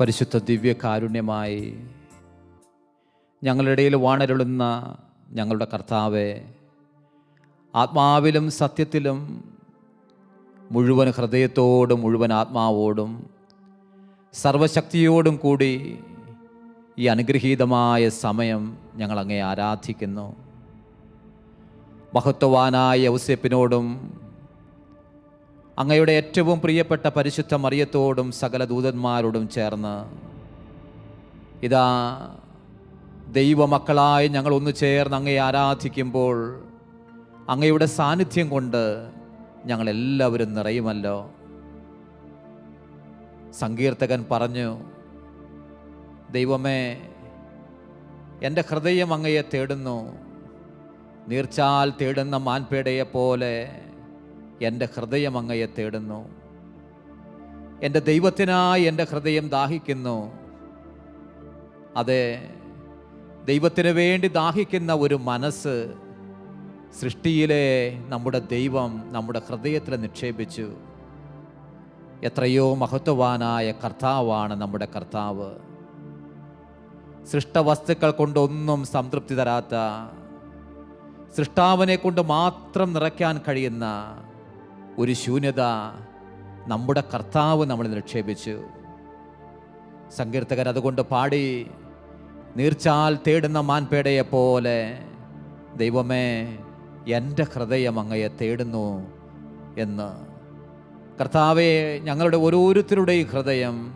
പരിശുദ്ധ ദിവ്യ കാരുണ്യമായി ഞങ്ങളുടെ ഇടയിൽ വാണരുളുന്ന ഞങ്ങളുടെ കർത്താവെ ആത്മാവിലും സത്യത്തിലും മുഴുവൻ ഹൃദയത്തോടും മുഴുവൻ ആത്മാവോടും സർവശക്തിയോടും കൂടി ഈ അനുഗ്രഹീതമായ സമയം ഞങ്ങൾ അങ്ങേ ആരാധിക്കുന്നു. മഹത്വവാനായ ഔസേപ്പിനോടും അങ്ങയുടെ ഏറ്റവും പ്രിയപ്പെട്ട പരിശുദ്ധ മറിയത്തോടും സകല ദൂതന്മാരോടും ചേർന്ന് ഇതാ ദൈവമക്കളായി ഞങ്ങൾ ഒന്ന് ചേർന്ന് അങ്ങയെ ആരാധിക്കുമ്പോൾ അങ്ങയുടെ സാന്നിധ്യം കൊണ്ട് ഞങ്ങളെല്ലാവരും നിറയുമല്ലോ. സങ്കീർത്തകൻ പറഞ്ഞു ദൈവമേ എന്റെ ഹൃദയം അങ്ങയെ തേടുന്നു. നീർച്ചാൽ തേടുന്ന മാൻപേടയെ പോലെ എന്റെ ഹൃദയം അങ്ങയെ തേടുന്നു. എന്റെ ദൈവത്തിനായി എന്റെ ഹൃദയം ദാഹിക്കുന്നു. അതെ ദൈവത്തിന് വേണ്ടി ദാഹിക്കുന്ന ഒരു മനസ്സ് സൃഷ്ടിയിലെ നമ്മുടെ ദൈവം നമ്മുടെ ഹൃദയത്തിൽ നിക്ഷേപിച്ചു. എത്രയോ മഹത്വവാനായ കർത്താവാണ് നമ്മുടെ കർത്താവ്. സൃഷ്ടവസ്തുക്കൾ കൊണ്ടൊന്നും സംതൃപ്തി തരാത്ത സൃഷ്ടാവിനെ കൊണ്ട് മാത്രം നിറയ്ക്കാൻ കഴിയുന്ന ഒരു ശൂന്യത നമ്മുടെ കർത്താവ് നമ്മളിൽ നിക്ഷേപിച്ചു. സങ്കീർത്തകൻ അതുകൊണ്ട് പാടി നീർച്ചാൽ തേടുന്ന മാൻപേടയെ പോലെ ദൈവമേ എന്റെ ഹൃദയം അങ്ങയെ തേടുന്നു എന്ന്. കർത്താവെ ഞങ്ങളുടെ ഓരോരുത്തരുടെയും ഹൃദയം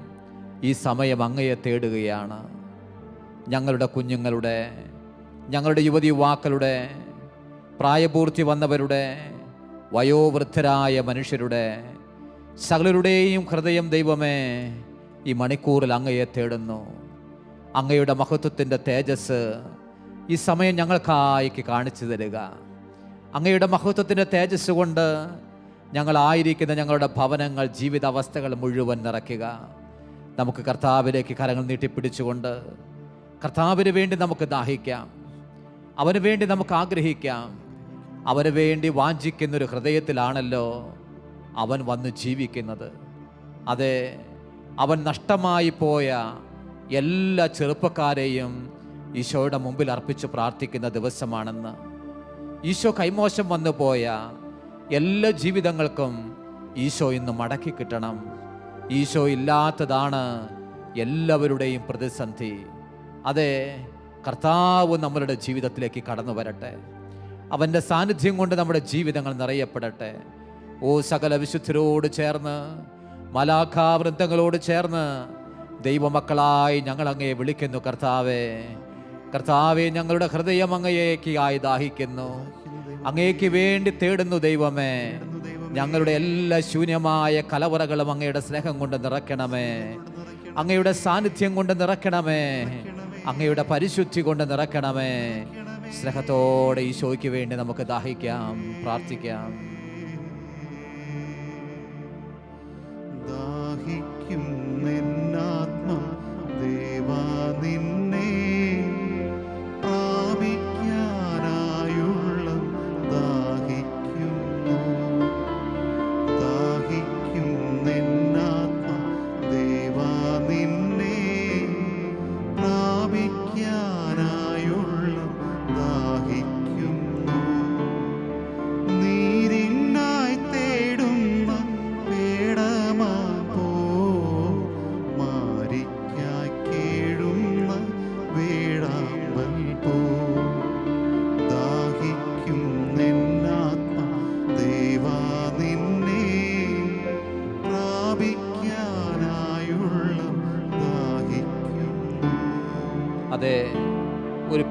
ഈ സമയം അങ്ങയെ തേടുകയാണ്. ഞങ്ങളുടെ കുഞ്ഞുങ്ങളുടെ ഞങ്ങളുടെ യുവതി യുവാക്കളുടെ പ്രായപൂർത്തി വന്നവരുടെ വയോവൃദ്ധരായ മനുഷ്യരുടെ സകലരുടെയും ഹൃദയം ദൈവമേ ഈ മണിക്കൂറിൽ അങ്ങയെ തേടുന്നു. അങ്ങയുടെ മഹത്വത്തിന്റെ തേജസ് ഈ സമയം ഞങ്ങൾക്കായിക്ക് കാണിച്ചു തരിക. അങ്ങയുടെ മഹത്വത്തിന്റെ തേജസ് കൊണ്ട് ഞങ്ങളായിരിക്കുന്ന ഞങ്ങളുടെ ഭവനങ്ങൾ ജീവിതാവസ്ഥകൾ മുഴുവൻ നിറയ്ക്കുക. നമുക്ക് കർത്താവിലേക്ക് കരങ്ങൾ നീട്ടിപ്പിടിച്ചുകൊണ്ട് കർത്താവിന് വേണ്ടി നമുക്ക് ദാഹിക്കാം. അവന് വേണ്ടി നമുക്ക് ആഗ്രഹിക്കാം. അവന് വേണ്ടി വാഞ്ചിക്കുന്നൊരു ഹൃദയത്തിലാണല്ലോ അവൻ വന്ന് ജീവിക്കുന്നത്. അതെ അവൻ നഷ്ടമായി പോയ എല്ലാ ചെറുപ്പക്കാരെയും ഈശോയുടെ മുമ്പിൽ അർപ്പിച്ച് പ്രാർത്ഥിക്കുന്ന ദിവസമാണെന്ന്. ഈശോ കൈമോശം വന്നു പോയ എല്ലാ ജീവിതങ്ങൾക്കും ഈശോ ഇന്ന് മടക്കി കിട്ടണം. ഈശോ ഇല്ലാത്തതാണ് എല്ലാവരുടെയും പ്രതിസന്ധി. അതെ കർത്താവ് നമ്മളുടെ ജീവിതത്തിലേക്ക് കടന്നു വരട്ടെ. അവന്റെ സാന്നിധ്യം കൊണ്ട് നമ്മുടെ ജീവിതങ്ങൾ നിറയപ്പെടട്ടെ. ഓ സകല വിശുദ്ധരോട് ചേർന്ന് മലാഖാവൃന്ദങ്ങളോട് ചേർന്ന് ദൈവമക്കളായി ഞങ്ങൾ അങ്ങയെ വിളിക്കുന്നു കർത്താവേ. കർത്താവെ ഞങ്ങളുടെ ഹൃദയം അങ്ങയേക്കായി ദാഹിക്കുന്നു അങ്ങേക്ക് വേണ്ടി തേടുന്നു ദൈവമേ. ഞങ്ങളുടെ എല്ലാ ശൂന്യമായ കലവറകളും അങ്ങയുടെ സ്നേഹം കൊണ്ട് നിറയ്ക്കണമേ. അങ്ങയുടെ സാന്നിധ്യം കൊണ്ട് നിറയ്ക്കണമേ. അങ്ങയുടെ പരിശുദ്ധി കൊണ്ട് നിറയ്ക്കണമേ. സ്നേഹത്തോടെ ഈശോയ്ക്ക് വേണ്ടി നമുക്ക് ദാഹിക്കാം പ്രാർത്ഥിക്കാം. ദാഹിക്കും.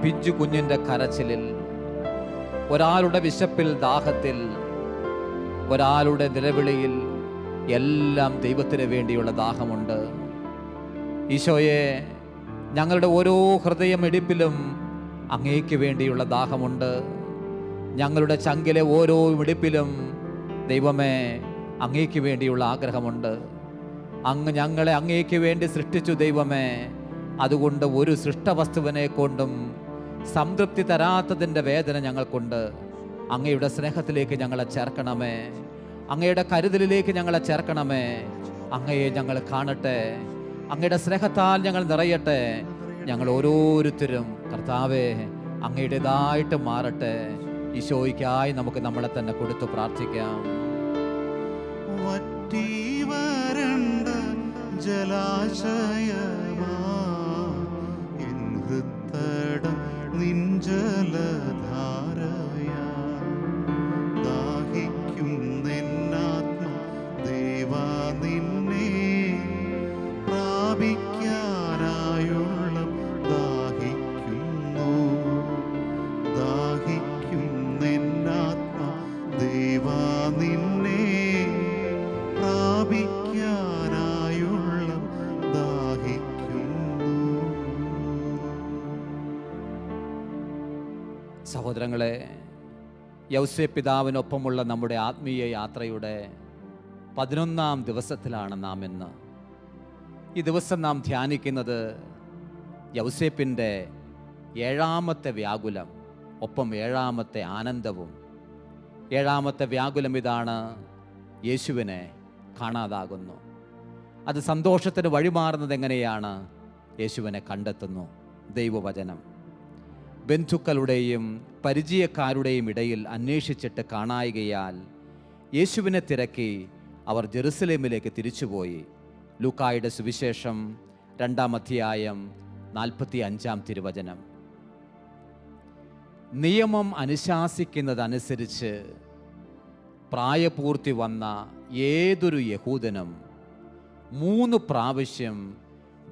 പിഞ്ചു കുഞ്ഞിന്റെ കരച്ചിലിൽ ഒരാളുടെ വിശപ്പിൽ ദാഹത്തിൽ ഒരാളുടെ നിലവിളിയിൽ എല്ലാം ദൈവത്തിന് വേണ്ടിയുള്ള ദാഹമുണ്ട്. ഈശോയെ ഞങ്ങളുടെ ഓരോ ഹൃദയമിടിപ്പിലും അങ്ങേക്ക് വേണ്ടിയുള്ള ദാഹമുണ്ട്. ഞങ്ങളുടെ ചങ്കിലെ ഓരോ ഇടിപ്പിലും ദൈവമേ അങ്ങേക്ക് വേണ്ടിയുള്ള ആഗ്രഹമുണ്ട്. അങ്ങ് ഞങ്ങളെ അങ്ങേക്ക് വേണ്ടി സൃഷ്ടിച്ചു ദൈവമേ അതുകൊണ്ട് ഒരു സൃഷ്ടവസ്തുവിനെ കൊണ്ടും സംതൃപ്തി തരാത്തതിന്റെ വേദന ഞങ്ങൾക്കുണ്ട്. അങ്ങയുടെ സ്നേഹത്തിലേക്ക് ഞങ്ങളെ ചേർക്കണമേ. അങ്ങയുടെ കരുതലിലേക്ക് ഞങ്ങളെ ചേർക്കണമേ. അങ്ങയെ ഞങ്ങൾ കാണട്ടെ. അങ്ങയുടെ സ്നേഹത്താൽ ഞങ്ങൾ നിറയട്ടെ. ഞങ്ങൾ ഓരോരുത്തരും കർത്താവേ അങ്ങയുടേതായിട്ട് മാറട്ടെ. ഈശോയ്ക്കായി നമുക്ക് നമ്മളെ തന്നെ കൊടുത്തു പ്രാർത്ഥിക്കാം. ജലാശയ ഹൃത്തടം സഹോദരങ്ങളെ യൗസേ പിതാവിനൊപ്പമുള്ള നമ്മുടെ ആത്മീയ യാത്രയുടെ പതിനൊന്നാം ദിവസത്തിലാണ് നാം ഇന്ന്. ഈ ദിവസം നാം ധ്യാനിക്കുന്നത് യൗസേപ്പിന്റെ ഏഴാമത്തെ വ്യാകുലം ഒപ്പം ഏഴാമത്തെ ആനന്ദവും. ഏഴാമത്തെ വ്യാകുലം ഇതാണ് യേശുവിനെ കാണാതാകുന്നു. അത് സന്തോഷത്തിന് വഴിമാറുന്നത് എങ്ങനെയാണ്? യേശുവിനെ കണ്ടെത്തുന്നു. ദൈവവചനം. ബന്ധുക്കളുടെയും പരിചയക്കാരുടെയും ഇടയിൽ അന്വേഷിച്ചിട്ട് കാണായികയാൽ യേശുവിനെ തിരക്കി അവർ ജെറുസലേമിലേക്ക് തിരിച്ചുപോയി. ലൂക്കായുടെ സുവിശേഷം രണ്ടാം അധ്യായം നാൽപ്പത്തി അഞ്ചാം തിരുവചനം. നിയമം അനുശാസിക്കുന്നതനുസരിച്ച് പ്രായപൂർത്തി വന്ന ഏതൊരു യഹൂദനും മൂന്ന് പ്രാവശ്യം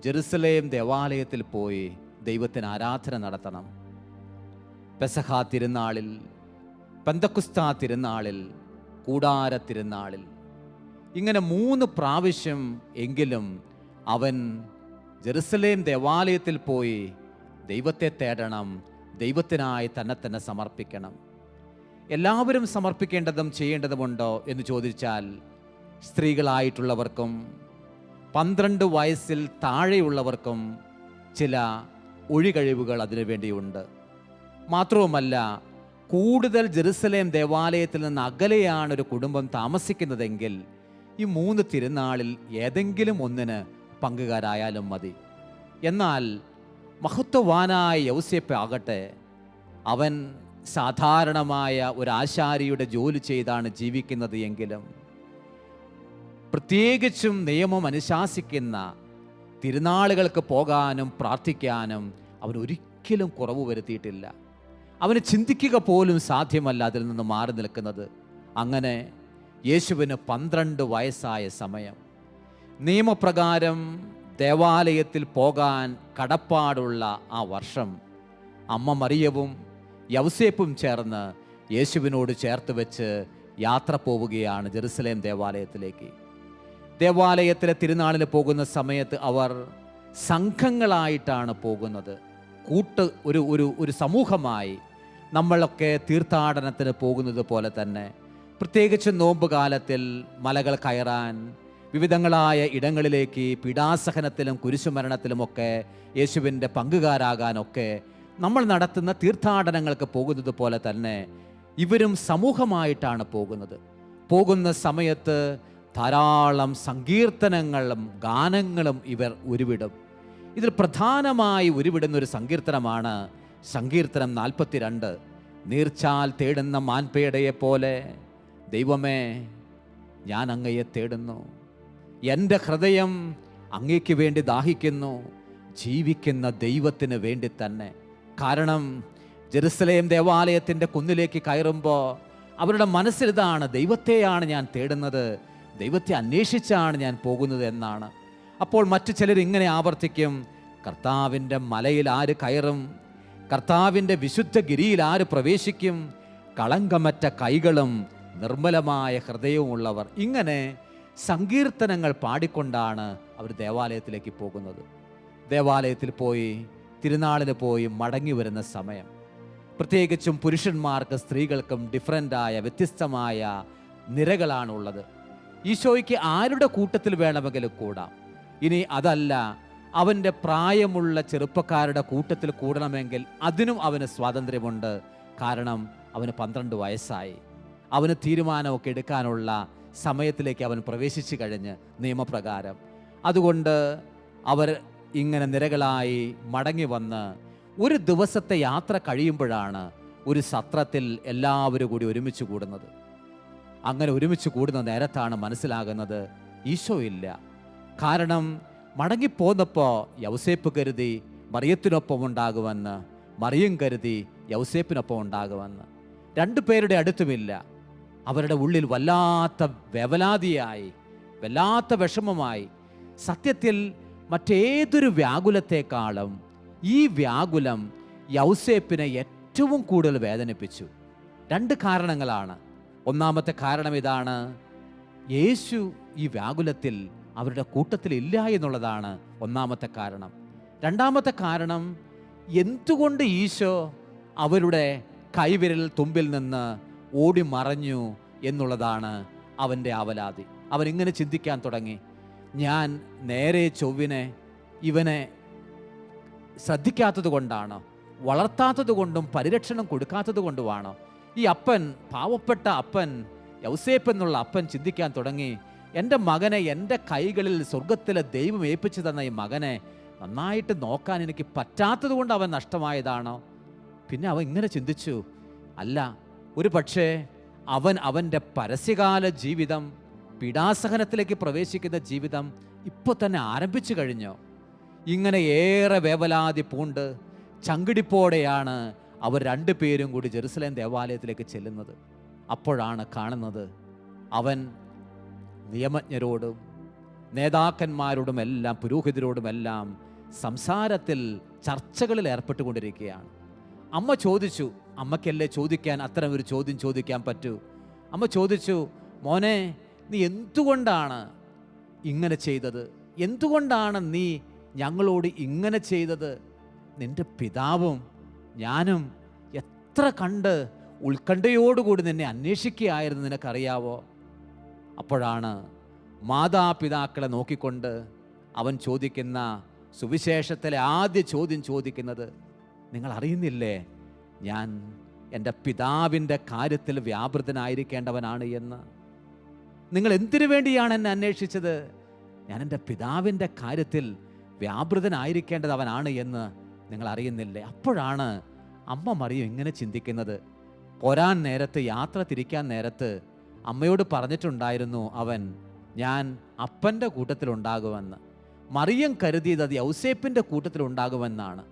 ജെറുസലേം ദേവാലയത്തിൽ പോയി ദൈവത്തിന് ആരാധന നടത്തണം. പെസഹ തിരുനാളിൽ പന്തക്കുസ്ത തിരുനാളിൽ കൂടാര തിരുനാളിൽ. ഇങ്ങനെ മൂന്ന് പ്രാവശ്യം എങ്കിലും അവൻ ജെറുസലേം ദേവാലയത്തിൽ പോയി ദൈവത്തെ തേടണം ദൈവത്തിനായി തന്നെ തന്നെ സമർപ്പിക്കണം. എല്ലാവരും സമർപ്പിക്കേണ്ടതും ചെയ്യേണ്ടതുമുണ്ടോ എന്ന് ചോദിച്ചാൽ സ്ത്രീകളായിട്ടുള്ളവർക്കും പന്ത്രണ്ട് വയസ്സിൽ താഴെയുള്ളവർക്കും ചില ഒഴികഴിവുകൾ അതിനു വേണ്ടിയുണ്ട്. മാത്രവുമല്ല കൂടുതൽ ജെറുസലേം ദേവാലയത്തിൽ നിന്ന് അകലെയാണ് ഒരു കുടുംബം താമസിക്കുന്നതെങ്കിൽ ഈ മൂന്ന് തിരുനാളിൽ ഏതെങ്കിലും ഒന്നിന് പങ്കുകാരായാലും മതി. എന്നാൽ മഹത്വവാനായ യൗസ്യപ്പ് ആകട്ടെ അവൻ സാധാരണമായ ഒരു ആശാരിയുടെ ജോലി ചെയ്താണ് ജീവിക്കുന്നത് എങ്കിലും പ്രത്യേകിച്ചും നിയമം അനുശാസിക്കുന്ന തിരുനാളുകൾക്ക് പോകാനും പ്രാർത്ഥിക്കാനും അവൻ ഒരിക്കലും കുറവ് വരുത്തിയിട്ടില്ല. അവന് ചിന്തിക്കുക പോലും സാധ്യമല്ല അതിൽ നിന്ന് മാറി നിൽക്കുന്നത്. അങ്ങനെ യേശുവിന് പന്ത്രണ്ട് വയസ്സായ സമയം. നിയമപ്രകാരം ദേവാലയത്തിൽ പോകാൻ കടപ്പാടുള്ള ആ വർഷം അമ്മ മറിയവും യൗസേപ്പും ചേർന്ന് യേശുവിനോട് ചേർത്ത് വെച്ച് യാത്ര പോവുകയാണ് ജെറുസലേം ദേവാലയത്തിലേക്ക്. ദേവാലയത്തിലെ തിരുനാളിന് പോകുന്ന സമയത്ത് അവർ സംഘങ്ങളായിട്ടാണ് പോകുന്നത്. കൂട്ട് ഒരു ഒരു ഒരു സമൂഹമായി നമ്മളൊക്കെ തീർത്ഥാടനത്തിന് പോകുന്നത് പോലെ തന്നെ പ്രത്യേകിച്ച് നോമ്പ് കാലത്തിൽ മലകൾ കയറാൻ വിവിധങ്ങളായ ഇടങ്ങളിലേക്ക് പീഡാസഹനത്തിലും കുരിശുമരണത്തിലുമൊക്കെ യേശുവിന്റെ പങ്കുകാരാകാനൊക്കെ നമ്മൾ നടത്തുന്ന തീർത്ഥാടനങ്ങൾക്ക് പോകുന്നത് പോലെ തന്നെ ഇവരും സമൂഹമായിട്ടാണ് പോകുന്നത്. പോകുന്ന സമയത്ത് ധാരാളം സങ്കീർത്തനങ്ങളും ഗാനങ്ങളും ഇവർ ഉരുവിടും. ഇതിൽ പ്രധാനമായി ഉരുവിടുന്ന ഒരു സങ്കീർത്തനമാണ് സങ്കീർത്തനം നാൽപ്പത്തിരണ്ട്. നീർച്ചാൽ തേടുന്ന മാൻപേടയെ പോലെ ദൈവമേ ഞാൻ അങ്ങയെ തേടുന്നു. എന്റെ ഹൃദയം അങ്ങയ്ക്ക് വേണ്ടി ദാഹിക്കുന്നു. ജീവിക്കുന്ന ദൈവത്തിന് വേണ്ടി തന്നെ. കാരണം ജെറുസലേം ദേവാലയത്തിന്റെ കുന്നിലേക്ക് കയറുമ്പോൾ അവരുടെ മനസ്സിലിതാണ് ദൈവത്തെയാണ് ഞാൻ തേടുന്നത് ദൈവത്തെ അന്വേഷിച്ചാണ് ഞാൻ പോകുന്നത് എന്നാണ്. അപ്പോൾ മറ്റു ചിലർ ഇങ്ങനെ ആവർത്തിക്കും കർത്താവിന്റെ മലയിൽ ആര് കയറും? കർത്താവിന്റെ വിശുദ്ധ ഗിരിയിൽ ആര് പ്രവേശിക്കും? കളങ്കമറ്റ കൈകളും നിർമ്മലമായ ഹൃദയവുമുള്ളവർ. ഇങ്ങനെ സങ്കീർത്തനങ്ങൾ പാടിക്കൊണ്ടാണ് അവർ ദേവാലയത്തിലേക്ക് പോകുന്നത്. ദേവാലയത്തിൽ പോയി തിരുനാളിന് പോയി മടങ്ങി വരുന്ന സമയം. പ്രത്യേകിച്ചും പുരുഷന്മാർക്ക് സ്ത്രീകൾക്കും ഡിഫറന്റായ വ്യത്യസ്തമായ നിരകളാണുള്ളത്. ഈശോയ്ക്ക് ആരുടെ കൂട്ടത്തിൽ വേണമെങ്കിലും കൂടാം. ഇനി അതല്ല അവന്റെ പ്രായമുള്ള ചെറുപ്പക്കാരുടെ കൂട്ടത്തിൽ കൂടണമെങ്കിൽ അതിനും അവന് സ്വാതന്ത്ര്യമുണ്ട്. കാരണം അവന് പന്ത്രണ്ട് വയസ്സായി. അവന് തീരുമാനമൊക്കെ എടുക്കാനുള്ള സമയത്തിലേക്ക് അവൻ പ്രവേശിച്ചു കഴിഞ്ഞ് നിയമപ്രകാരം. അതുകൊണ്ട് അവർ ഇങ്ങനെ നിരകളായി മടങ്ങി വന്ന് ഒരു ദിവസത്തെ യാത്ര കഴിയുമ്പോഴാണ് ഒരു സത്രത്തിൽ എല്ലാവരും കൂടി ഒരുമിച്ച് കൂടുന്നത്. അങ്ങനെ ഒരുമിച്ച് കൂടുന്ന നേരത്താണ് മനസ്സിലാകുന്നത് ഈശോ ഇല്ല. കാരണം മടങ്ങിപ്പോന്നപ്പോൾ യൗസേപ്പ് കരുതി മറിയത്തിനൊപ്പം ഉണ്ടാകുമെന്ന് മറിയം കരുതി യൗസേപ്പിനൊപ്പം ഉണ്ടാകുമെന്ന് രണ്ടു പേരുടെ അടുത്തുമില്ല. അവരുടെ ഉള്ളിൽ വല്ലാത്ത വ്യവലാതിയായി വല്ലാത്ത വിഷമമായി. സത്യത്തിൽ മറ്റേതൊരു വ്യാകുലത്തെക്കാളും ഈ വ്യാകുലം യൗസേപ്പിനെ ഏറ്റവും കൂടുതൽ വേദനിപ്പിച്ചു. രണ്ട് കാരണങ്ങളാണ്. ഒന്നാമത്തെ കാരണം ഇതാണ്. യേശു ഈ വ്യാകുലത്തിൽ അവരുടെ കൂട്ടത്തിൽ ഇല്ല എന്നുള്ളതാണ് ഒന്നാമത്തെ കാരണം. രണ്ടാമത്തെ കാരണം എന്തുകൊണ്ട് ഈശോ അവരുടെ കൈവിരൽ തുമ്പിൽ നിന്ന് ഓടി മറഞ്ഞു എന്നുള്ളതാണ് അവന്റെ അവലാതി അവൻ ഇങ്ങനെ ചിന്തിക്കാൻ തുടങ്ങി. ഞാൻ നേരെ ചൊവ്വിനെ ഇവനെ ശ്രദ്ധിക്കാത്തത് കൊണ്ടാണോ? വളർത്താത്തത് കൊണ്ടും പരിരക്ഷണം കൊടുക്കാത്തത് കൊണ്ടുമാണോ? ഈ അപ്പൻ പാവപ്പെട്ട അപ്പൻ യൗസേപ്പ് എന്നുള്ള അപ്പൻ ചിന്തിക്കാൻ തുടങ്ങി. എന്റെ മകനെ എന്റെ കൈകളിൽ സ്വർഗത്തിലെ ദൈവം ഏൽപ്പിച്ചു തന്ന ഈ മകനെ നന്നായിട്ട് നോക്കാൻ എനിക്ക് പറ്റാത്തത് കൊണ്ട് അവൻ നഷ്ടമായതാണോ? പിന്നെ അവൻ ഇങ്ങനെ ചിന്തിച്ചു അല്ല ഒരു പക്ഷേ അവൻ അവന്റെ പരസ്യകാല ജീവിതം പീഡാസഹനത്തിലേക്ക് പ്രവേശിക്കുന്ന ജീവിതം ഇപ്പോൾ തന്നെ ആരംഭിച്ചു കഴിഞ്ഞോ? ഇങ്ങനെ ഏറെ വേവലാതി പൂണ്ട് ചങ്കിടിപ്പോടെയാണ് അവർ രണ്ടുപേരും കൂടി ജെറുസലേം ദേവാലയത്തിലേക്ക് ചെല്ലുന്നത്. അപ്പോഴാണ് കാണുന്നത് അവൻ നിയമജ്ഞരോടും എല്ലാം പുരോഹിതരോടുമെല്ലാം സംസാരത്തിൽ ചർച്ചകളിൽ ഏർപ്പെട്ടുകൊണ്ടിരിക്കുകയാണ്. അമ്മ ചോദിച്ചു അമ്മയ്ക്കല്ലേ ചോദിക്കാൻ അത്തരം ഒരു ചോദ്യം ചോദിക്കാൻ പറ്റൂ? അമ്മ ചോദിച്ചു മോനെ നീ എന്തുകൊണ്ടാണ് ഇങ്ങനെ ചെയ്തത്? എന്തുകൊണ്ടാണ് നീ ഞങ്ങളോട് ഇങ്ങനെ ചെയ്തത്? നിന്റെ പിതാവും ഞാനും എത്ര കണ്ട് ഉത്കണ്ഠയോടുകൂടി നിന്നെ അന്വേഷിക്കുകയായിരുന്നു നിനക്കറിയാവോ? അപ്പോഴാണ് മാതാപിതാക്കളെ നോക്കിക്കൊണ്ട് അവൻ ചോദിക്കുന്ന സുവിശേഷത്തിലെ ആദ്യ ചോദ്യം ചോദിക്കുന്നത് നിങ്ങൾ അറിയുന്നില്ലേ? ഞാൻ എന്റെ പിതാവിന്റെ കാര്യത്തിൽ വ്യാപൃതനായിരിക്കേണ്ടവനാണ് എന്ന്. നിങ്ങൾ എന്തിനു വേണ്ടിയാണ് എന്നെ അന്വേഷിച്ചത്? ഞാൻ എന്റെ പിതാവിന്റെ കാര്യത്തിൽ വ്യാപൃതനായിരിക്കേണ്ടത് അവനാണ് എന്ന് നിങ്ങൾ അറിയുന്നില്ലേ? അപ്പോഴാണ് അമ്മ മറിയും ഇങ്ങനെ ചിന്തിക്കുന്നത്. പോരാൻ നേരത്ത് യാത്ര തിരിക്കാൻ നേരത്ത് അമ്മയോട് പറഞ്ഞിട്ടുണ്ടായിരുന്നു അവൻ ഞാൻ അപ്പന്റെ കൂട്ടത്തിലുണ്ടാകുമെന്ന്. മറിയം കരുതിയത് അത് യൗസേപ്പിന്റെ കൂട്ടത്തിലുണ്ടാകുമെന്നാണ്.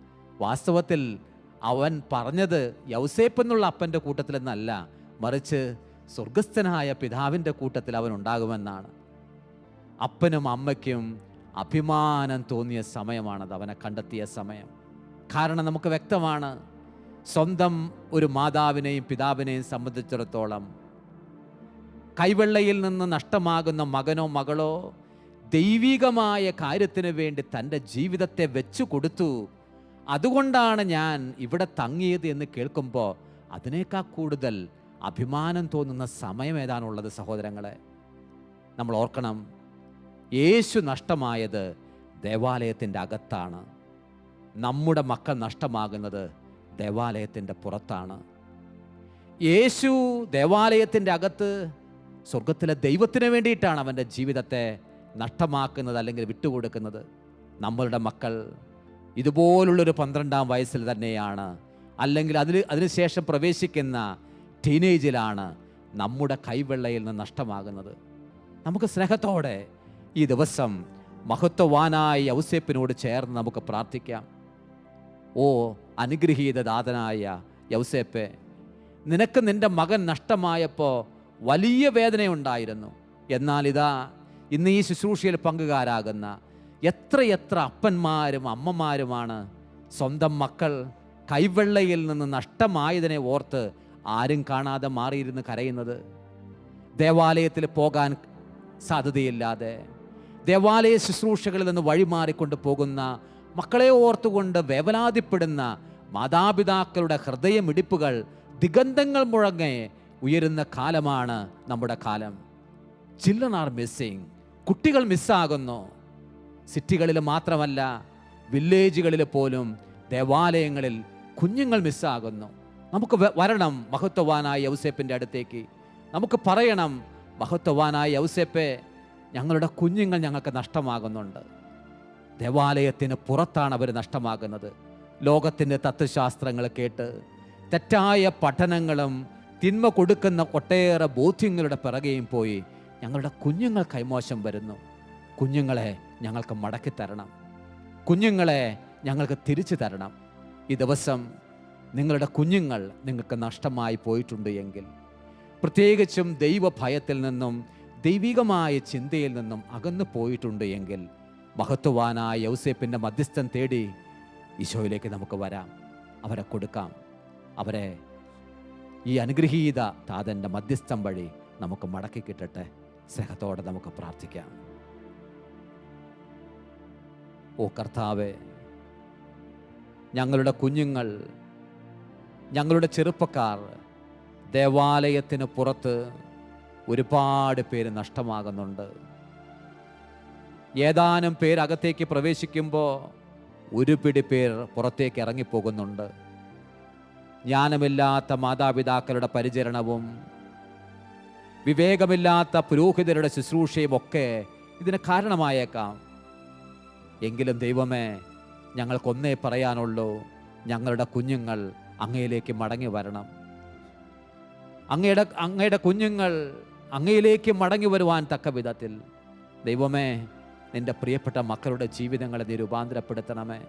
വാസ്തവത്തിൽ അവൻ പറഞ്ഞത് യൗസേപ്പ് എന്നുള്ള അപ്പന്റെ കൂട്ടത്തിലെന്നല്ല മറിച്ച് സ്വർഗസ്ഥനായ പിതാവിന്റെ കൂട്ടത്തിൽ അവൻ ഉണ്ടാകുമെന്നാണ്. അപ്പനും അമ്മയ്ക്കും അഭിമാനം തോന്നിയ സമയമാണത് അവനെ കണ്ടെത്തിയ സമയം. കാരണം നമുക്ക് വ്യക്തമാണ് സ്വന്തം ഒരു മാതാവിനെയും പിതാവിനെയും സംബന്ധിച്ചിടത്തോളം കൈവെള്ളയിൽ നിന്ന് നഷ്ടമാകുന്ന മകനോ മകളോ ദൈവികമായ കാര്യത്തിന് വേണ്ടി തന്റെ ജീവിതത്തെ വെച്ചു കൊടുത്തു. അതുകൊണ്ടാണ് ഞാൻ ഇവിടെ തങ്ങിയത് എന്ന് കേൾക്കുമ്പോൾ അതിനേക്കാൾ കൂടുതൽ അഭിമാനം തോന്നുന്ന സമയം ഏതാണുള്ളത് സഹോദരങ്ങളെ? നമ്മൾ ഓർക്കണം യേശു നഷ്ടമായത് ദേവാലയത്തിന്റെ അകത്താണ്. നമ്മുടെ മക്കൾ നഷ്ടമാകുന്നത് ദേവാലയത്തിന്റെ പുറത്താണ്. യേശു ദേവാലയത്തിന്റെ അകത്ത് സ്വർഗത്തിലെ ദൈവത്തിന് വേണ്ടിയിട്ടാണ് അവന്റെ ജീവിതത്തെ നഷ്ടമാക്കുന്നത് അല്ലെങ്കിൽ വിട്ടുകൊടുക്കുന്നത്. നമ്മളുടെ മക്കൾ ഇതുപോലുള്ളൊരു പന്ത്രണ്ടാം വയസ്സിൽ തന്നെയാണ്. അല്ലെങ്കിൽ അതിന് അതിനുശേഷം പ്രവേശിക്കുന്ന ടീനേജിലാണ് നമ്മുടെ കൈവെള്ളയിൽ നിന്ന് നഷ്ടമാകുന്നത്. നമുക്ക് സ്നേഹത്തോടെ ഈ ദിവസം മഹത്വവാനായ യൗസേപ്പിനോട് ചേർന്ന് നമുക്ക് പ്രാർത്ഥിക്കാം. ഓ അനുഗ്രഹീതദാതനായ യൗസേപ്പെ നിനക്ക് നിന്റെ മകൻ നഷ്ടമായപ്പോൾ വലിയ വേദനയുണ്ടായിരുന്നു. എന്നാൽ ഇതാ ഇന്ന് ഈ ശുശ്രൂഷയിൽ പങ്കുകാരാകുന്ന എത്രയെത്ര അപ്പന്മാരും അമ്മമാരുമാണ് സ്വന്തം മക്കൾ കൈവെള്ളയിൽ നിന്ന് നഷ്ടമായതിനെ ഓർത്ത് ആരും കാണാതെ മാറിയിരുന്ന് കരയുന്നത്. ദേവാലയത്തിൽ പോകാൻ സാധ്യതയില്ലാതെ ദേവാലയ ശുശ്രൂഷകളിൽ നിന്ന് വഴിമാറിക്കൊണ്ട് പോകുന്ന മക്കളെ ഓർത്തുകൊണ്ട് വേവലാതിപ്പെടുന്ന മാതാപിതാക്കളുടെ ഹൃദയമിടിപ്പുകൾ ദിഗന്ധങ്ങൾ മുഴങ്ങെ ഉയരുന്ന കാലമാണ് നമ്മുടെ കാലം. ചിൽഡ്രൻ ആർ മിസ്സിങ് കുട്ടികൾ മിസ്സാകുന്നു. സിറ്റികളിൽ മാത്രമല്ല വില്ലേജുകളിൽ പോലും ദേവാലയങ്ങളിൽ കുഞ്ഞുങ്ങൾ മിസ്സാകുന്നു. നമുക്ക് വരണം മഹത്വവാനായ യൗസേപ്പിന്റെ അടുത്തേക്ക്. നമുക്ക് പറയണം മഹത്വവാനായ യൗസേപ്പെ ഞങ്ങളുടെ കുഞ്ഞുങ്ങൾ ഞങ്ങൾക്ക് നഷ്ടമാകുന്നുണ്ട്. ദേവാലയത്തിന് പുറത്താണ് അവർ നഷ്ടമാകുന്നത്. ലോകത്തിന്റെ തത്വശാസ്ത്രങ്ങൾ കേട്ട് തെറ്റായ പഠനങ്ങളും തിന്മ കൊടുക്കുന്ന ഒട്ടേറെ ബോധ്യങ്ങളുടെ പിറകെയും പോയി ഞങ്ങളുടെ കുഞ്ഞുങ്ങൾ കൈമോശം വരുന്നു. കുഞ്ഞുങ്ങളെ ഞങ്ങൾക്ക് മടക്കി തരണം. കുഞ്ഞുങ്ങളെ ഞങ്ങൾക്ക് തിരിച്ചു തരണം. ഈ ദിവസം നിങ്ങളുടെ കുഞ്ഞുങ്ങൾ നിങ്ങൾക്ക് നഷ്ടമായി പോയിട്ടുണ്ട് എങ്കിൽ പ്രത്യേകിച്ചും ദൈവഭയത്തിൽ നിന്നും ദൈവികമായ ചിന്തയിൽ നിന്നും അകന്നു പോയിട്ടുണ്ട് എങ്കിൽ മഹത്വവാനായ യൗസേപ്പിന്റെ മധ്യസ്ഥം തേടി ഈശോയിലേക്ക് നമുക്ക് വരാം. അവരെ കൊടുക്കാം. അവരെ ഈ അനുഗ്രഹീത താതന്റെ മധ്യസ്ഥം വഴി നമുക്ക് മടക്കി കിട്ടട്ടെ. സ്നേഹത്തോടെ നമുക്ക് പ്രാർത്ഥിക്കാം. ഓ കർത്താവെ ഞങ്ങളുടെ കുഞ്ഞുങ്ങൾ ഞങ്ങളുടെ ചെറുപ്പക്കാർ ദേവാലയത്തിന് പുറത്ത് ഒരുപാട് പേര് നഷ്ടമാകുന്നുണ്ട്. ഏതാനും പേര് അകത്തേക്ക് പ്രവേശിക്കുമ്പോൾ ഒരു പിടി പേർ പുറത്തേക്ക് ഇറങ്ങിപ്പോകുന്നുണ്ട്. ജ്ഞാനമില്ലാത്ത മാതാപിതാക്കളുടെ പരിചരണവും വിവേകമില്ലാത്ത പുരോഹിതരുടെ ശുശ്രൂഷയും ഒക്കെ ഇതിന് കാരണമായേക്കാം. എങ്കിലും ദൈവമേ ഞങ്ങൾക്കൊന്നേ പറയാനുള്ളൂ ഞങ്ങളുടെ കുഞ്ഞുങ്ങൾ അങ്ങയിലേക്ക് മടങ്ങി വരണം. അങ്ങയുടെ അങ്ങയുടെ കുഞ്ഞുങ്ങൾ അങ്ങയിലേക്ക് മടങ്ങി വരുവാൻ തക്ക വിധത്തിൽ ദൈവമേ നിന്റെ പ്രിയപ്പെട്ട മക്കളുടെ ജീവിതങ്ങളെ നീ രൂപാന്തരപ്പെടുത്തണമേ.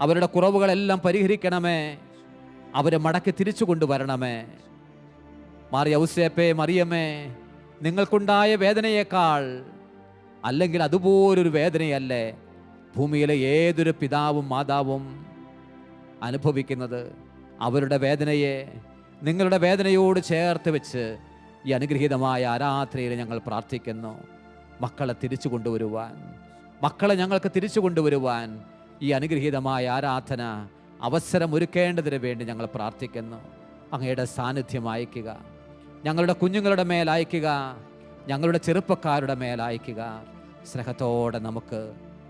അവരുടെ കുറവുകളെല്ലാം പരിഹരിക്കണമേ. അവരെ മടക്കി തിരിച്ചു കൊണ്ടുവരണമേ. മാറിയ ഔസേപ്പേ മറിയമ്മേ നിങ്ങൾക്കുണ്ടായ വേദനയേക്കാൾ അല്ലെങ്കിൽ അതുപോലൊരു വേദനയല്ലേ ഭൂമിയിലെ ഏതൊരു പിതാവും മാതാവും അനുഭവിക്കുന്നത്? അവരുടെ വേദനയെ നിങ്ങളുടെ വേദനയോട് ചേർത്ത് വെച്ച് ഈ അനുഗ്രഹീതമായ ആരാധനയിൽ ഞങ്ങൾ പ്രാർത്ഥിക്കുന്നു. മക്കളെ തിരിച്ചു കൊണ്ടുവരുവാൻ. മക്കളെ ഞങ്ങൾക്ക് തിരിച്ചു കൊണ്ടുവരുവാൻ ഈ അനുഗ്രഹീതമായ ആരാധന അവസരം ഒരുക്കേണ്ടതിന് വേണ്ടി ഞങ്ങൾ പ്രാർത്ഥിക്കുന്നു. അങ്ങയുടെ സാന്നിധ്യം അയക്കുക ഞങ്ങളുടെ കുഞ്ഞുങ്ങളുടെ മേൽ അയക്കുക ഞങ്ങളുടെ ചെറുപ്പക്കാരുടെ മേൽ അയക്കുക സ്നേഹത്തോടെ നമുക്ക്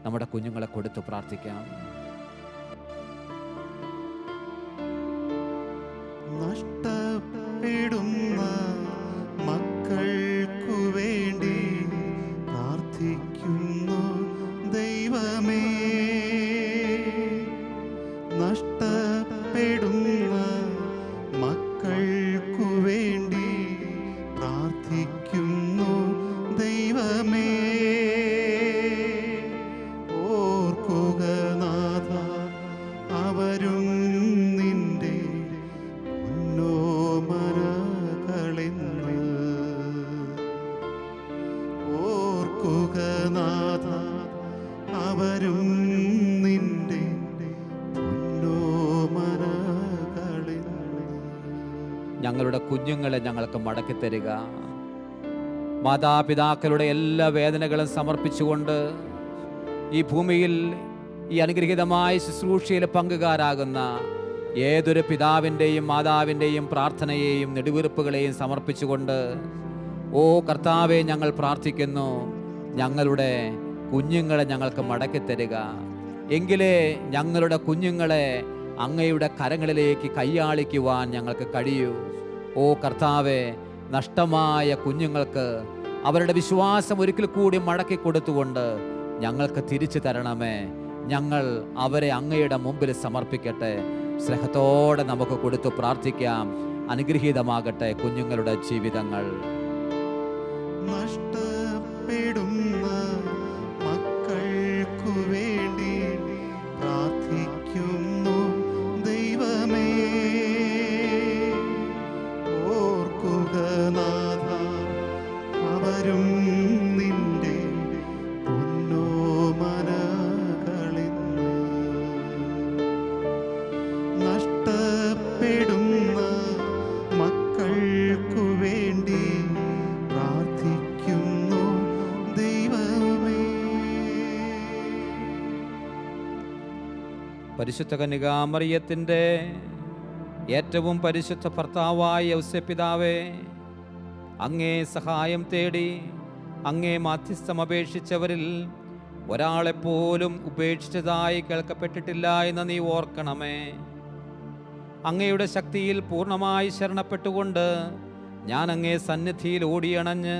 നമ്മുടെ കുഞ്ഞുങ്ങളെ കൊടുത്തു പ്രാർത്ഥിക്കാം. നഷ്ടപ്പെടുന്ന കുഞ്ഞുങ്ങളെ ഞങ്ങൾക്ക് മടക്കി തരിക. മാതാപിതാക്കളുടെ എല്ലാ വേദനകളും സമർപ്പിച്ചുകൊണ്ട് ഈ ഭൂമിയിൽ ഈ അനുഗ്രഹീതമായ ശുശ്രൂഷയിൽ പങ്കുകാരാകുന്ന ഏതൊരു പിതാവിന്റെയും മാതാവിന്റെയും പ്രാർത്ഥനയെയും നെടുവീർപ്പുകളെയും സമർപ്പിച്ചുകൊണ്ട് ഓ കർത്താവെ ഞങ്ങൾ പ്രാർത്ഥിക്കുന്നു ഞങ്ങളുടെ കുഞ്ഞുങ്ങളെ ഞങ്ങൾക്ക് മടക്കി തരിക. എങ്കിലേ ഞങ്ങളുടെ കുഞ്ഞുങ്ങളെ അങ്ങയുടെ കരങ്ങളിലേക്ക് കൈയാളിക്കുവാൻ ഞങ്ങൾക്ക് കഴിയൂ. ഓ കർത്താവെ നഷ്ടമായ കുഞ്ഞുങ്ങൾക്ക് അവരുടെ വിശ്വാസം ഒരിക്കൽ കൂടി മടക്കി കൊടുത്തുകൊണ്ട് ഞങ്ങൾക്ക് തിരിച്ചു തരണമേ. ഞങ്ങൾ അവരെ അങ്ങയുടെ മുമ്പിൽ സമർപ്പിക്കട്ടെ. സ്നേഹത്തോടെ നമുക്ക് കൊടുത്തു പ്രാർത്ഥിക്കാം. അനുഗ്രഹീതമാകട്ടെ കുഞ്ഞുങ്ങളുടെ ജീവിതങ്ങൾ. പരിശുദ്ധ കനികാമറിയത്തിന്റെ ഏറ്റവും പരിശുദ്ധ ഭർത്താവായ ഔസ്യപിതാവേ അങ്ങേ സഹായം തേടി അങ്ങേ മാധ്യസ്ഥം അപേക്ഷിച്ചവരിൽ ഒരാളെപ്പോലും ഉപേക്ഷിച്ചതായി കേൾക്കപ്പെട്ടിട്ടില്ല എന്ന് നീ ഓർക്കണമേ. അങ്ങയുടെ ശക്തിയിൽ പൂർണമായി ശരണപ്പെട്ടുകൊണ്ട് ഞാൻ അങ്ങേ സന്നിധിയിൽ ഓടിയണഞ്ഞ്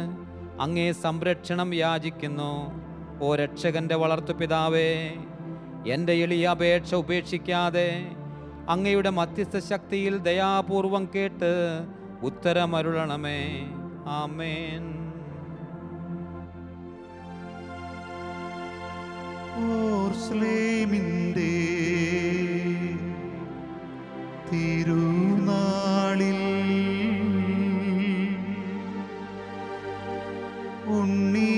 അങ്ങേ സംരക്ഷണം യാചിക്കുന്നു. ഓ രക്ഷകന്റെ വളർത്തു പിതാവേ എന്റെ എളിയ അപേക്ഷ ഉപേക്ഷിക്കാതെ അങ്ങയുടെ മധ്യസ്ഥ ശക്തിയിൽ ദയാപൂർവം കേട്ട് ഉത്തരമരുളണമേ. ആമേൻ. തിരുനാളിൽ ഉണ്ണിയെ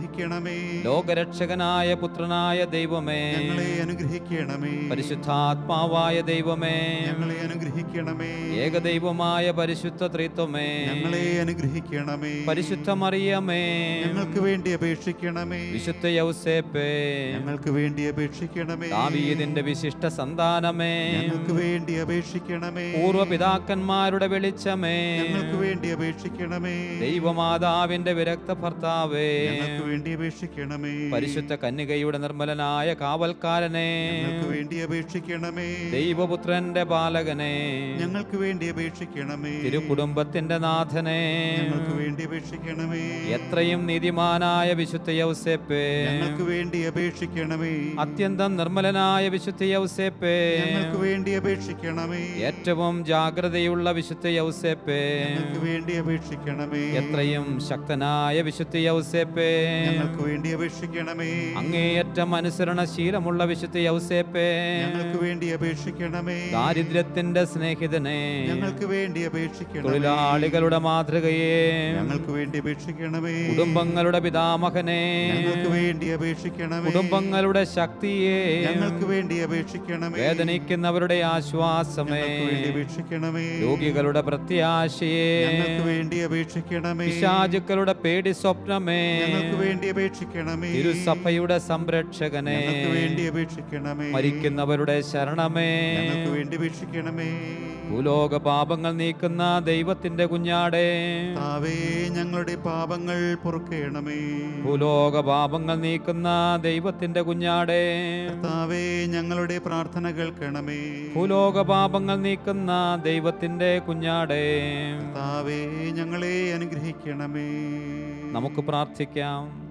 അനുഗ്രഹിക്കണമേ. ലോകരക്ഷകനായ പുത്രനായ ദൈവമേ. ഞങ്ങളെ അനുഗ്രഹിക്കണമേ. പരിശുദ്ധാത്മാവായ ദൈവമേ. ഞങ്ങളെ അനുഗ്രഹിക്കണമേ. ഏകദൈവമായ പരിശുദ്ധ ത്രിത്വമേ. ഞങ്ങളെ അനുഗ്രഹിക്കണമേ. പരിശുദ്ധ മറിയമേ. ഞങ്ങൾക്ക് വേണ്ടി അപേക്ഷിക്കണമേ. വിശുദ്ധ യൗസേപ്പേ. ഞങ്ങൾക്ക് വേണ്ടി അപേക്ഷിക്കണമേ. ദാവീദിന്റെ വിശിഷ്ട സന്താനമേ. ഞങ്ങൾക്ക് വേണ്ടി അപേക്ഷിക്കണമേ. പൂർവപിതാക്കന്മാരുടെ വെളിച്ചമേ. ഞങ്ങൾക്ക് വേണ്ടി അപേക്ഷിക്കണമേ. ദൈവമാതാവിന്റെ വിരക്ത ഭർത്താവേ. ഞങ്ങൾക്ക് വേണ്ടി അപേക്ഷിക്കണമേ. പരിശുദ്ധ കന്യകയുടെ നിർമ്മലനായ കാവൽക്കാരനെ. ഞങ്ങൾക്ക് വേണ്ടി അപേക്ഷിക്കണമേ. ദൈവപുത്രന്റെ ബാലകനെ ഞങ്ങൾക്ക് വേണ്ടി അപേക്ഷിക്കണമേ. തിരുകുടുംബത്തിന്റെ നാഥനെ. ഞങ്ങൾക്ക് വേണ്ടി അപേക്ഷിക്കണമേ. എത്രയും നീതിമാനായ വിശുദ്ധ യൗസേപ്പേ. ഞങ്ങൾക്ക് വേണ്ടി അപേക്ഷിക്കണമേ. അത്യന്തം നിർമ്മലനായ വിശുദ്ധ യൗസേപ്പേ. ഞങ്ങൾക്ക് വേണ്ടി അപേക്ഷിക്കണമേ. ഏറ്റവും ജാഗ്രതയുള്ള വിശുദ്ധ യൗസേപ്പേ. ഞങ്ങൾക്ക് വേണ്ടി അപേക്ഷിക്കണമേ. എത്രയും ശക്തനായ വിശുദ്ധ യൗസേപ്പേ. ഞങ്ങൾക്ക് വേണ്ടി അപേക്ഷിക്കണമേ. അങ്ങേയറ്റം അനുസരണശീലമുള്ള വിശുദ്ധ യൗസേപ്പേ. ഞങ്ങൾക്ക് വേണ്ടി അപേക്ഷിക്കണമേ. ദാരിദ്ര്യത്തിന്റെ സ്നേഹിതനെ. ഞങ്ങൾക്ക് വേണ്ടി അപേക്ഷിക്കണമേ. തൊഴിലാളികളുടെ മാതൃകയെ. ഞങ്ങൾക്ക് വേണ്ടി അപേക്ഷിക്കണമേ. കുടുംബങ്ങളുടെ പിതാമഹനെ. ഞങ്ങൾക്ക് വേണ്ടി അപേക്ഷിക്കണമേ. കുടുംബങ്ങളുടെ ശക്തിയെ. ഞങ്ങൾക്ക് വേണ്ടി അപേക്ഷിക്കണമേ. വേദനിക്കുന്നവരുടെ ആശ്വാസമേ. അപേക്ഷിക്കണമേ. രോഗികളുടെ പ്രത്യാശയെ. ഞങ്ങൾക്ക് വേണ്ടി അപേക്ഷിക്കണമേ. പിശാചുക്കളുടെ പേടി സ്വപ്നമേ. ഞങ്ങൾക്ക് വേണ്ടി അപേക്ഷിക്കണമേ. സഭയുടെ സംരക്ഷകനെ വേണ്ടി അപേക്ഷിക്കണമേ. മരിക്കുന്നവരുടെ ശരണമേ. ഞങ്ങൾക്ക് വേണ്ടി അപേക്ഷിക്കണമേ. ഭൂലോക പാപങ്ങൾ നീക്കുന്ന ദൈവത്തിന്റെ കുഞ്ഞാടേ. താവേ ഞങ്ങളുടെ പാപങ്ങൾ പൊറുക്കേണമേ. ഭൂലോക പാപങ്ങൾ നീക്കുന്ന ദൈവത്തിന്റെ കുഞ്ഞാടേ. താവേ ഞങ്ങളുടെ പ്രാർത്ഥന കേൾക്കണമേ. ഭൂലോക പാപങ്ങൾ നീക്കുന്ന ദൈവത്തിന്റെ കുഞ്ഞാടേ. താവേ ഞങ്ങളെ അനുഗ്രഹിക്കണമേ. നമുക്ക് പ്രാർത്ഥിക്കാം.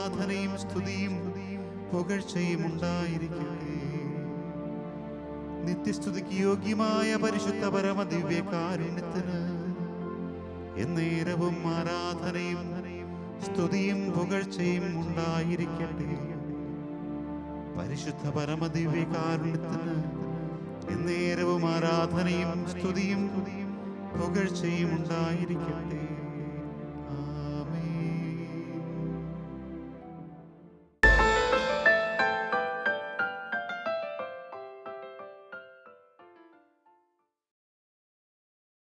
ആരാധനയും സ്തുതിയും പുകഴ്ചയും ഉണ്ടായിരിക്കട്ടെ. നിത്യസ്തുതിക്ക് യോഗ്യമായ പരിശുദ്ധ പരമദിവ്യ കാരുണ്യത്തിന് എന്നേരവും ആരാധനയും സ്തുതിയും പുകഴ്ചയും ഉണ്ടായിരിക്കട്ടെ. പരിശുദ്ധ പരമദിവ്യ കാരുണ്യത്തിന് എന്നേരവും ആരാധനയും സ്തുതിയും പുകഴ്ചയും ഉണ്ടായിരിക്കട്ടെ.